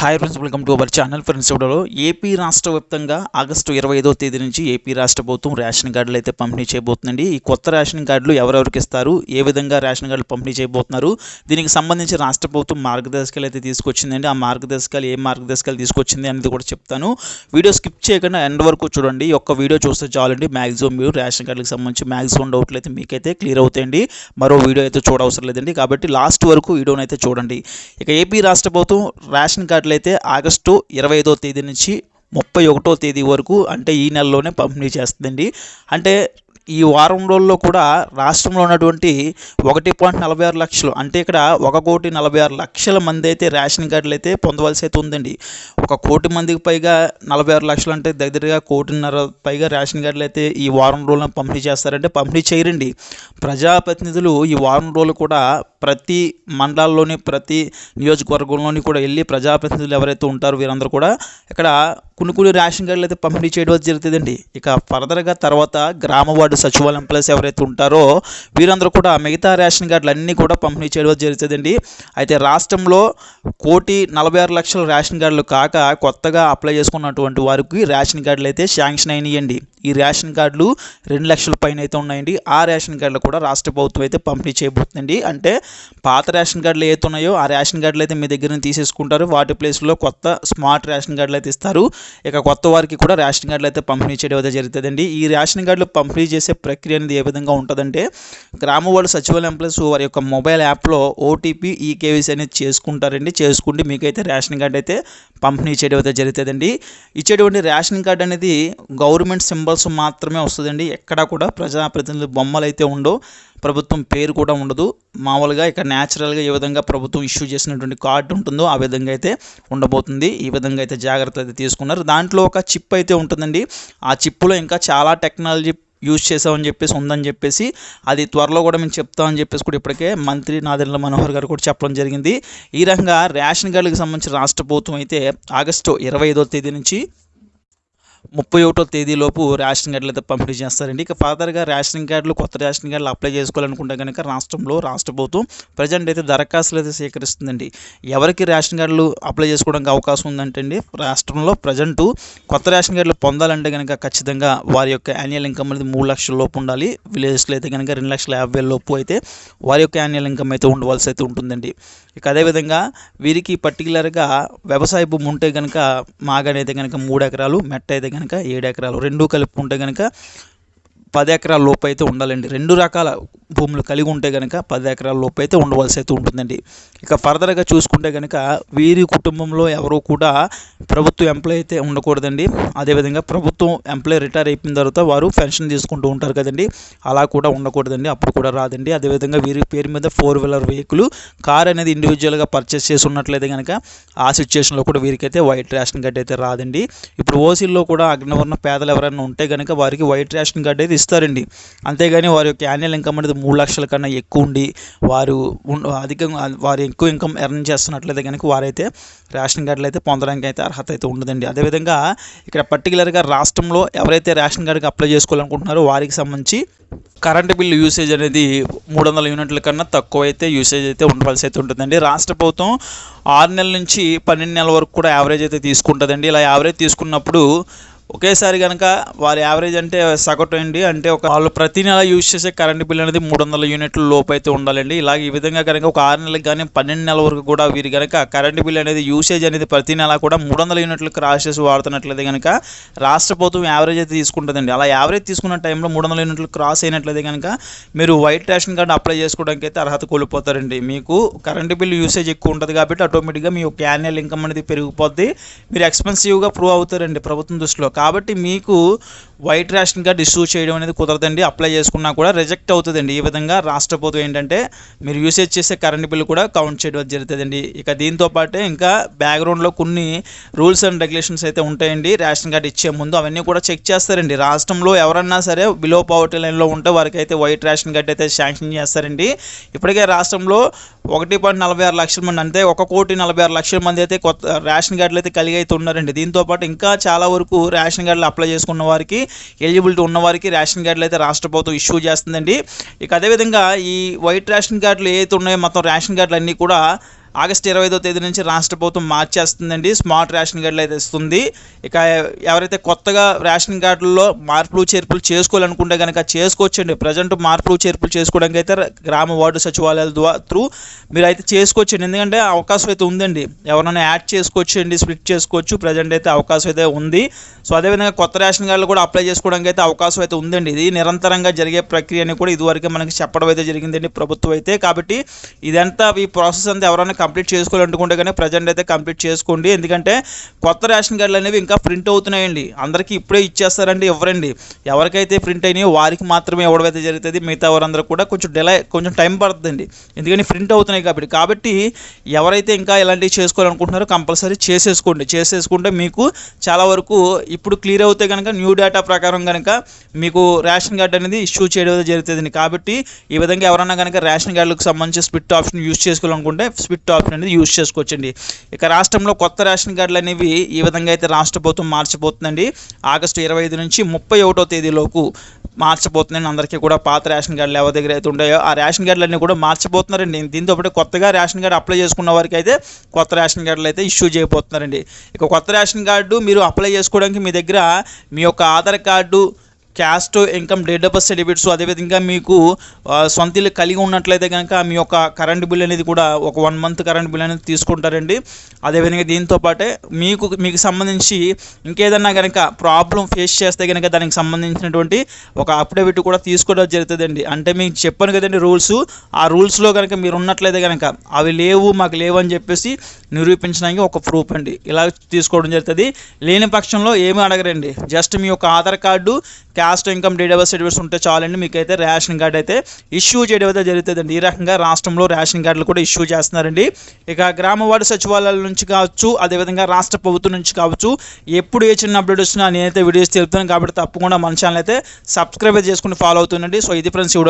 Hi friends welcome to our channel friends ఇవ్వడంలో AP రాష్ట్ర వ్యాప్తంగా ఆగస్టు ఇరవై ఐదో తేదీ నుంచి ఏపీ రాష్ట్ర ప్రభుత్వం రేషన్ కార్డులు అయితే పంపిణీ చేయబోతుందండి. ఈ కొత్త రేషన్ కార్డులు ఎవరెవరికి ఇస్తారు? ఏ విధంగా రేషన్ కార్డులు పంపిణీ చేయబోతున్నారు? దీనికి సంబంధించి రాష్ట్ర ప్రభుత్వం మార్గదర్శకాలు అయితే తీసుకొచ్చిందండి. ఆ మార్గదర్శకాలు ఏ మార్గదర్శకాలు తీసుకొచ్చింది అనేది కూడా చెప్తాను. వీడియో స్కిప్ చేయకుండా ఎండ్ వరకు చూడండి. ఒక్క వీడియో చూస్తే చాలండి. మ్యాక్సిమం మీరు రేషన్ కార్డులకు సంబంధించి మ్యాక్సిమం డౌట్లు అయితే మీకైతే క్లియర్ అవుతాయండి. మరో వీడియో అయితే చూడవసరం లేదండి. కాబట్టి లాస్ట్ వరకు వీడియోని అయితే చూడండి. ఇక ఏపీ రాష్ట్ర ప్రభుత్వం రేషన్ కార్డులు అయితే ఆగస్టు ఇరవై ఐదో తేదీ నుంచి ముప్పై ఒకటో తేదీ వరకు అంటే ఈ నెలలోనే పంపిణీ చేస్తుందండి. అంటే ఈ వారం రోజుల్లో కూడా రాష్ట్రంలో ఉన్నటువంటి ఒకటి పాయింట్ నలభై ఆరు లక్షలు అంటే ఇక్కడ ఒక కోటి నలభై ఆరు లక్షల మంది అయితే రేషన్ కార్డులు అయితే పొందవలసి అయితే ఉందండి. ఒక కోటి మందికి పైగా నలభై ఆరు లక్షలు అంటే దగ్గరగా కోటిన్నర పైగా రేషన్ కార్డులు అయితే ఈ వారం రోజుల్లో పంపిణీ చేస్తారంటే పంపిణీ చేయరండి. ప్రజాప్రతినిధులు ఈ వారం రోజులు కూడా ప్రతి మండలాల్లోని ప్రతి నియోజకవర్గంలోని కూడా వెళ్ళి ప్రజాప్రతినిధులు ఎవరైతే ఉంటారో వీరందరూ కూడా ఇక్కడ కొన్ని కొన్ని రేషన్ కార్డులు అయితే పంపిణీ చేయడం జరుగుతుందండి. ఇక ఫర్దర్గా తర్వాత గ్రామ వార్డు సచివాలయం ప్లస్ ఎవరైతే ఉంటారో వీరందరూ కూడా మిగతా రేషన్ కార్డులు అన్నీ కూడా పంపిణీ చేయడం జరుగుతుందండి. అయితే రాష్ట్రంలో కోటి నలభై ఆరు లక్షల రేషన్ కార్డులు కాక కొత్తగా అప్లై చేసుకున్నటువంటి వారికి రేషన్ కార్డులు అయితే శాంక్షన్ అయినాయండి. ఈ రేషన్ కార్డులు రెండు లక్షల పైన అయితే ఉన్నాయండి. ఆ రేషన్ కార్డులు కూడా రాష్ట్ర ప్రభుత్వం అయితే పంపిణీ చేయబోతుందండి. అంటే పాత రేషన్ కార్డులు ఏవైతే ఉన్నాయో ఆ రేషన్ కార్డులు అయితే మీ దగ్గర నుంచి తీసేసుకుంటారు. వాటి ప్లేస్లో కొత్త స్మార్ట్ రేషన్ కార్డులు అయితే ఇస్తారు. ఇక కొత్త వారికి కూడా రేషన్ కార్డులు అయితే పంపిణీ చేయడం అయితే జరుగుతుందండి. ఈ రేషన్ కార్డులు పంపిణీ చేసే ప్రక్రియ అనేది ఏ విధంగా ఉంటుందంటే గ్రామ వాళ్ళు సచివాలయం ప్లస్ వారి యొక్క మొబైల్ యాప్లో ఓటీపీ ఈ కేవీసీ అనేది చేసుకుంటారండి. చేసుకుంటే మీకైతే రేషన్ కార్డు అయితే పంపిణీ చేయడం అయితే జరుగుతుందండి. ఇచ్చేటువంటి రేషన్ కార్డు అనేది గవర్నమెంట్ సింబల్స్ మాత్రమే వస్తుందండి. ఎక్కడా కూడా ప్రజాప్రతినిధులు బొమ్మలు అయితే ఉండవు. ప్రభుత్వం పేరు కూడా ఉండదు. మామూలుగా ఇక్కడ న్యాచురల్గా ఏ విధంగా ప్రభుత్వం ఇష్యూ చేసినటువంటి కార్డు ఉంటుందో ఆ విధంగా అయితే ఉండబోతుంది. ఈ విధంగా అయితే జాగ్రత్త అయితే తీసుకున్నారు. దాంట్లో ఒక చిప్ అయితే ఉంటుందండి. ఆ చిప్పులో ఇంకా చాలా టెక్నాలజీ యూజ్ చేసామని చెప్పేసి ఉందని చెప్పేసి అది త్వరలో కూడా మేము చెప్తామని చెప్పేసి కూడా ఇప్పటికే మంత్రి నాదెండ్ల మనోహర్ గారు కూడా చెప్పడం జరిగింది. ఈ రకంగా రేషన్ కార్డులకు సంబంధించి రాష్ట్ర ప్రభుత్వం అయితే ఆగస్టు ఇరవై ఐదో తేదీ నుంచి ముప్పై ఒకటో తేదీలోపు రేషన్ కార్డులు అయితే పంపిణీ చేస్తారండి. ఇక ఫర్దర్గా రేషన్ కార్డులు కొత్త రేషన్ కార్డులు అప్లై చేసుకోవాలనుకుంటే కనుక రాష్ట్రంలో రాష్ట్ర ప్రభుత్వం ప్రజెంట్ అయితే దరఖాస్తులు అయితే సేకరిస్తుందండి. ఎవరికి రేషన్ కార్డులు అప్లై చేసుకోవడానికి అవకాశం ఉందంటే అండి రాష్ట్రంలో ప్రజెంటు కొత్త రేషన్ కార్డులు పొందాలంటే కనుక ఖచ్చితంగా వారి యొక్క యాన్యువల్ ఇన్కమ్ అనేది మూడు లక్షల లోపు ఉండాలి. విలేజ్లో అయితే కనుక రెండు లక్షల యాభై వేల లోపు అయితే వారి యొక్క యాన్యువల్ ఇన్కమ్ అయితే ఉండవలసి అయితే ఉంటుందండి. ఇక అదేవిధంగా వీరికి పర్టికులర్గా వ్యవసాయ భూమి ఉంటే కనుక మాగానైతే కనుక మూడు ఎకరాలు మెట్ట అయితే కనుక ఏడు ఎకరాలు రెండు కలుపుకుంటే కనుక పది ఎకరాల లోపు అయితే ఉండాలండి. రెండు రకాల భూములు కలిగి ఉంటే కనుక పది ఎకరాల లోపు అయితే ఉండవలసి అయితే ఉంటుందండి. ఇక ఫర్దర్గా చూసుకుంటే కనుక వీరి కుటుంబంలో ఎవరు కూడా ప్రభుత్వ ఎంప్లాయ్ అయితే ఉండకూడదండి. అదేవిధంగా ప్రభుత్వం ఎంప్లాయ్ రిటైర్ అయిపోయిన తర్వాత వారు పెన్షన్ తీసుకుంటూ ఉంటారు కదండి. అలా కూడా ఉండకూడదండి. అప్పుడు కూడా రాదండి. అదేవిధంగా వీరి పేరు మీద ఫోర్ వీలర్ వెహికల్ కార్ అనేది ఇండివిజువల్గా పర్చేస్ చేసి ఉన్నట్లయితే కనుక ఆ సిచ్యువేషన్లో కూడా వీరికైతే వైట్ రేషన్ కార్డ్ అయితే రాదండి. ఇప్పుడు ఓసీల్లో కూడా అగ్నివర్ణ పేదలు ఎవరైనా ఉంటే కనుక వారికి వైట్ రేషన్ కార్డ్ అయితే ఇస్తారండి. అంతేగాని వారి యొక్క యాన్యువల్ ఇన్కమ్ అనేది మూడు లక్షల కన్నా ఎక్కువ ఉండి వారు అధికంగా వారు ఎక్కువ ఇన్కమ్ ఎర్న్ చేస్తున్నట్లయితే కనుక వారైతే రేషన్ కార్డులు అయితే పొందడానికి అయితే అర్హత అయితే ఉండదండి. అదేవిధంగా ఇక్కడ పర్టికులర్గా రాష్ట్రంలో ఎవరైతే రేషన్ కార్డుకి అప్లై చేసుకోవాలనుకుంటున్నారో వారికి సంబంధించి కరెంటు బిల్లు యూసేజ్ అనేది మూడు వందల యూనిట్ల కన్నా తక్కువ అయితే యూసేజ్ అయితే ఉండవలసి అయితే ఉంటుందండి. రాష్ట్ర ప్రభుత్వం ఆరు నెలల నుంచి పన్నెండు నెలల వరకు కూడా యావరేజ్ అయితే తీసుకుంటుందండి. ఇలా యావరేజ్ తీసుకున్నప్పుడు ఒకేసారి కనుక వారి యావరేజ్ అంటే సగటు అండి అంటే ఒక వాళ్ళు ప్రతి నెల యూజ్ చేసే కరెంట్ బిల్ అనేది మూడు వందల యూనిట్ల లోపు అయితే ఉండాలండి. ఇలాగ ఈ విధంగా కనుక ఒక ఆరు నెలలకు కానీ పన్నెండు నెలల వరకు కూడా వీరు కనుక కరెంట్ బిల్ అనేది యూసేజ్ అనేది ప్రతి నెల కూడా మూడు వందల యూనిట్లు క్రాస్ చేసి వాడుతున్నట్లయితే కనుక రాష్ట్ర ప్రభుత్వం యావరేజ్ అయితే తీసుకుంటుందండి. అలా యావరేజ్ తీసుకున్న టైంలో మూడు వందల యూనిట్లు క్రాస్ అయినట్లయితే కనుక మీరు వైట్ రేషన్ కార్డు అప్లై చేసుకోవడానికి అయితే అర్హత కోల్పోతారండి. మీకు కరెంట్ బిల్ యూసేజ్ ఎక్కువ ఉంటుంది కాబట్టి ఆటోమేటిక్గా మీ యొక్క యాన్యువల్ ఇన్కమ్ అనేది పెరిగిపోద్ది. మీరు ఎక్స్పెన్సివ్గా ప్రూవ్ అవుతారండి ప్రభుత్వం దృష్టిలో. కాబట్టి మీకు వైట్ రేషన్ కార్డ్ ఇష్యూ చేయడం అనేది కుదరదండి. అప్లై చేసుకున్నా కూడా రిజెక్ట్ అవుతుందండి. ఈ విధంగా రాష్ట్ర ప్రభుత్వం ఏంటంటే మీరు యూసేజ్ చేసే కరెంట్ బిల్ కూడా కౌంట్ చేయడం జరుగుతుందండి. ఇక దీంతో పాటే ఇంకా బ్యాక్గ్రౌండ్లో కొన్ని రూల్స్ అండ్ రెగ్యులేషన్స్ అయితే ఉంటాయండి. రేషన్ కార్డ్ ఇచ్చే ముందు అవన్నీ కూడా చెక్ చేస్తారండి. రాష్ట్రంలో ఎవరన్నా సరే బిలో పవర్టీ లైన్లో ఉంటే వారికి అయితే వైట్ రేషన్ కార్డ్ అయితే శాంక్షన్ చేస్తారండి. ఇప్పటికే రాష్ట్రంలో ఒకటి పాయింట్ నలభై ఆరు లక్షల మంది అంటే ఒక కోటి నలభై ఆరు లక్షల మంది అయితే కొత్త రేషన్ కార్డులు అయితే కలిగి అయితే ఉన్నారండి. దీంతో పాటు ఇంకా చాలా వరకు రేషన్ రేషన్ కార్డులు అప్లై చేసుకున్న వారికి ఎలిజిబిలిటీ ఉన్న వారికి రేషన్ కార్డులు అయితే రాష్ట్ర ప్రభుత్వం ఇష్యూ చేస్తుందండి. ఇక అదేవిధంగా ఈ వైట్ రేషన్ కార్డులు ఏవైతే ఉన్నాయో మొత్తం రేషన్ కార్డులు అన్నీ కూడా ఆగస్టు ఇరవై ఐదో తేదీ నుంచి రాష్ట్ర ప్రభుత్వం మార్చేస్తుందండి. స్మార్ట్ రేషన్ కార్డులు అయితే ఇస్తుంది. ఇక ఎవరైతే కొత్తగా రేషన్ కార్డుల్లో మార్పులు చేర్పులు చేసుకోవాలనుకుంటే కనుక చేసుకోవచ్చండి. ప్రజెంట్ మార్పులు చేర్పులు చేసుకోవడానికి అయితే గ్రామ వార్డు సచివాలయాల ద్వారా త్రూ మీరు అయితే చేసుకోవచ్చండి. ఎందుకంటే అవకాశం అయితే ఉందండి. ఎవరైనా యాడ్ చేసుకోవచ్చండి స్ప్లిట్ చేసుకోవచ్చు. ప్రజెంట్ అయితే అవకాశం అయితే ఉంది. సో అదేవిధంగా కొత్త రేషన్ కార్డులు కూడా అప్లై చేసుకోవడానికి అయితే అవకాశం అయితే ఉందండి. ఇది నిరంతరంగా జరిగే ప్రక్రియ అని కూడా ఇదివరకే మనకి చెప్పడం అయితే జరిగిందండి ప్రభుత్వం అయితే. కాబట్టి ఇదంతా ఈ ప్రాసెస్ అంతా ఎవరైనా కంప్లీట్ చేసుకోవాలనుకుంటే కానీ ప్రజెంట్ అయితే కంప్లీట్ చేసుకోండి. ఎందుకంటే కొత్త రేషన్ కార్డులు అనేవి ఇంకా ప్రింట్ అవుతున్నాయండి. అందరికీ ఇప్పుడే ఇచ్చేస్తారండి ఎవరండి? ఎవరికైతే ప్రింట్ అయినాయో వారికి మాత్రమే ఇవ్వడం జరుగుతుంది. మిగతా వారందరూ కూడా కొంచెం డిలే కొంచెం టైం పడుతుందండి. ఎందుకని ప్రింట్ అవుతున్నాయి కాబట్టి. కాబట్టి ఎవరైతే ఇంకా ఇలాంటివి చేసుకోవాలనుకుంటున్నారో కంపల్సరీ చేసేసుకోండి. చేసేసుకుంటే మీకు చాలా వరకు ఇప్పుడు క్లియర్ అవుతే కనుక న్యూ డేటా ప్రకారం కనుక మీకు రేషన్ కార్డు అనేది ఇష్యూ చేయడం జరుగుతుంది కాబట్టి ఈ విధంగా ఎవరైనా కనుక రేషన్ కార్డులకు సంబంధించి స్పిట్ ఆప్షన్ యూస్ చేసుకోవాలనుకుంటే స్పిట్ ఆప్షన్ అనేది యూస్ చేసుకోవచ్చండి. ఇక రాష్ట్రంలో కొత్త రేషన్ కార్డులు అనేవి ఈ విధంగా అయితే రాష్ట్ర ప్రభుత్వం మార్చిపోతుందండి ఆగస్టు ఇరవై ఐదు నుంచి ముప్పై ఒకటో తేదీలోపు మార్చబోతుందండి అందరికీ కూడా పాత రేషన్ కార్డులు ఎవరి దగ్గర అయితే ఉంటాయో ఆ రేషన్ కార్డులు అన్నీ కూడా మార్చబోతున్నారండి. దీంతో పాటు కొత్తగా రేషన్ కార్డు అప్లై చేసుకున్న వారికి అయితే కొత్త రేషన్ కార్డులు అయితే ఇష్యూ చేయబోతున్నారండి. ఇక కొత్త రేషన్ కార్డు మీరు అప్లై చేసుకోవడానికి మీ దగ్గర మీ యొక్క Aadhaar card caste income date of birth certificates అదేవిధంగా మీకు సొంత ఇల్లు కలిగి ఉన్నట్లయితే కనుక మీ యొక్క కరెంట్ బిల్ అనేది కూడా ఒక వన్ మంత్ కరెంట్ బిల్ అనేది తీసుకుంటారండి. అదేవిధంగా దీంతో పాటే మీకు మీకు సంబంధించి ఇంకేదన్నా కనుక ప్రాబ్లం ఫేస్ చేస్తే కనుక దానికి సంబంధించినటువంటి ఒక అఫిడవిట్ కూడా తీసుకోవడం జరుగుతుందండి. అంటే మీకు చెప్పాను కదండి రూల్స్ ఆ రూల్స్లో కనుక మీరు ఉన్నట్లయితే కనుక అవి లేవు మాకు లేవు అని చెప్పేసి నిరూపించడానికి ఒక ప్రూఫ్ అండి. ఇలా తీసుకోవడం జరుగుతుంది. లేని పక్షంలో ఏమీ అడగరండి. జస్ట్ మీ యొక్క ఆధార్ కార్డు రాష్ట్రం ఇన్కమ్ డేట్ ఆఫ్ సర్టిఫికేట్స్ ఉంటే చాలండి. మీకు అయితే రేషన్ కార్డు అయితే ఇష్యూ చేయడం అయితే జరుగుతుందండి. ఈ రకంగా రాష్ట్రంలో రేషన్ కార్డులు కూడా ఇష్యూ చేస్తున్నారండి. ఇక గ్రామ వార్డు సచివాలయాల నుంచి కావచ్చు అదేవిధంగా రాష్ట్ర ప్రభుత్వం నుంచి కావచ్చు ఎప్పుడు ఏ చిన్న అప్డేట్ వచ్చినా నేనైతే వీడియోస్ తెలుపుతాను. కాబట్టి తప్పకుండా మన ఛానల్ అయితే సబ్స్క్రైబ్ చేసుకుని ఫాలో అవుతుందండి సో ఇది ఫ్రెండ్స్